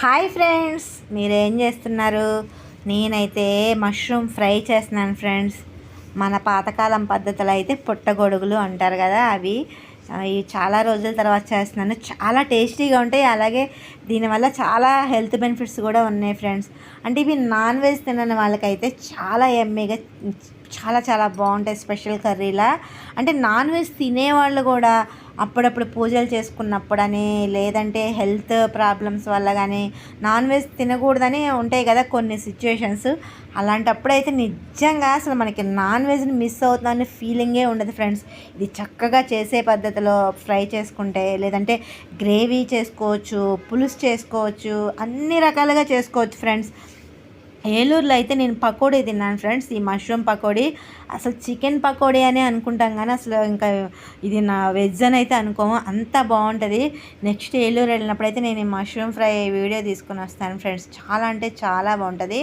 Hi friends మీరేం చేస్తున్నారు? నేనైతే మష్రూమ్ ఫ్రై చేస్తున్నాను ఫ్రెండ్స్. మన పాతకాలం పద్ధతులు అయితే పుట్టగొడుగులు అంటారు కదా అవి. ఇవి చాలా రోజుల తర్వాత చేస్తున్నాను. చాలా టేస్టీగా ఉంటాయి. అలాగే దీనివల్ల చాలా హెల్త్ బెనిఫిట్స్ కూడా ఉన్నాయి ఫ్రెండ్స్. అంటే ఇవి నాన్ వెజ్ తినని వాళ్ళకైతే చాలా ఎమ్మీగా చాలా చాలా బాగుంటాయి స్పెషల్ కర్రీలా. అంటే నాన్ వెజ్ తినేవాళ్ళు కూడా అప్పుడప్పుడు పూజలు చేసుకున్నప్పుడని లేదంటే హెల్త్ ప్రాబ్లమ్స్ వల్ల కానీ నాన్ వెజ్ తినకూడదని ఉంటాయి కదా కొన్ని సిచ్యువేషన్స్. అలాంటప్పుడైతే నిజంగా అసలు మనకి నాన్ వెజ్ని మిస్ అవుతుందని ఫీలింగే ఉండదు ఫ్రెండ్స్. ఇది చక్కగా చేసే పద్ధతిలో ఫ్రై చేసుకుంటే లేదంటే గ్రేవీ చేసుకోవచ్చు పులుసు చేసుకోవచ్చు అన్ని రకాలుగా చేసుకోవచ్చు ఫ్రెండ్స్. ఏలూరులో అయితే నేను పకోడీ తిన్నాను ఫ్రెండ్స్ ఈ మష్రూమ్ పకోడీ. అసలు చికెన్ పకోడీ అనే అనుకుంటాం కానీ అసలు ఇంకా ఇది నా వెజ్ అని అయితే అనుకోము. అంత బాగుంటుంది. నెక్స్ట్ ఏలూరు వెళ్ళినప్పుడు అయితే నేను ఈ మష్రూమ్ ఫ్రై వీడియో తీసుకుని వస్తాను ఫ్రెండ్స్. చాలా అంటే చాలా బాగుంటుంది.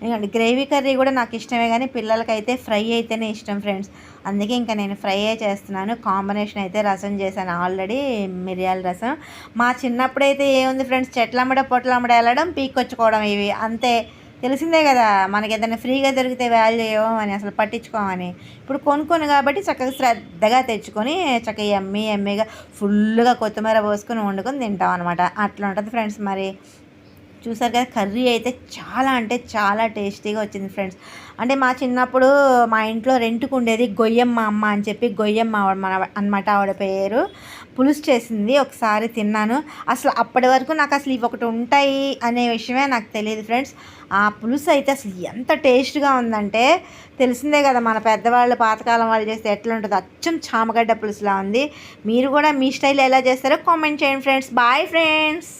ఎందుకంటే గ్రేవీ కర్రీ కూడా నాకు ఇష్టమే కానీ పిల్లలకైతే ఫ్రై అయితేనే ఇష్టం ఫ్రెండ్స్. అందుకే ఇంకా నేను ఫ్రై చేస్తున్నాను. కాంబినేషన్ అయితే రసం చేశాను ఆల్రెడీ మిరియాల రసం. మా చిన్నప్పుడైతే ఏముంది ఫ్రెండ్స్ చెట్లమ్మడ పొట్లమ్మడ వెళ్ళడం పీక్కొచ్చుకోవడం ఇవి. అంతే. తెలిసిందే కదా మనకి ఏదైనా ఫ్రీగా దొరికితే వాల్యూ ఇవ్వమని అసలు పట్టించుకోమని. ఇప్పుడు కొనుక్కొని కాబట్టి చక్కగా శ్రద్ధగా తెచ్చుకొని చక్కగా ఎమ్మి ఎమ్మిగా ఫుల్గా కొత్తిమీర పోసుకొని వండుకొని తింటాం అనమాట అట్లా ఉంటుంది ఫ్రెండ్స్ మరి. చూసారు కదా కర్రీ అయితే చాలా అంటే చాలా టేస్టీగా వచ్చింది ఫ్రెండ్స్. అంటే మా చిన్నప్పుడు మా ఇంట్లో రెంట్కు ఉండేది గొయ్యమ్మ అమ్మ అని చెప్పి గొయ్యమ్మ ఆవిడ మన అనమాట ఆవిడ పేరు. పులుసు చేసింది ఒకసారి తిన్నాను. అసలు అప్పటి వరకు నాకు అసలు ఇవి ఒకటి ఉంటాయి అనే విషయమే నాకు తెలియదు ఫ్రెండ్స్. ఆ పులుసు అయితే అసలు ఎంత టేస్ట్గా ఉందంటే తెలిసిందే కదా మన పెద్దవాళ్ళు పాతకాలం వాళ్ళు చేస్తే ఎట్లా ఉంటుందో. అచ్చం చామగడ్డ పులుసులా ఉంది. మీరు కూడా మీ స్టైల్ ఎలా చేస్తారో కామెంట్ చేయండి ఫ్రెండ్స్. Bye friends!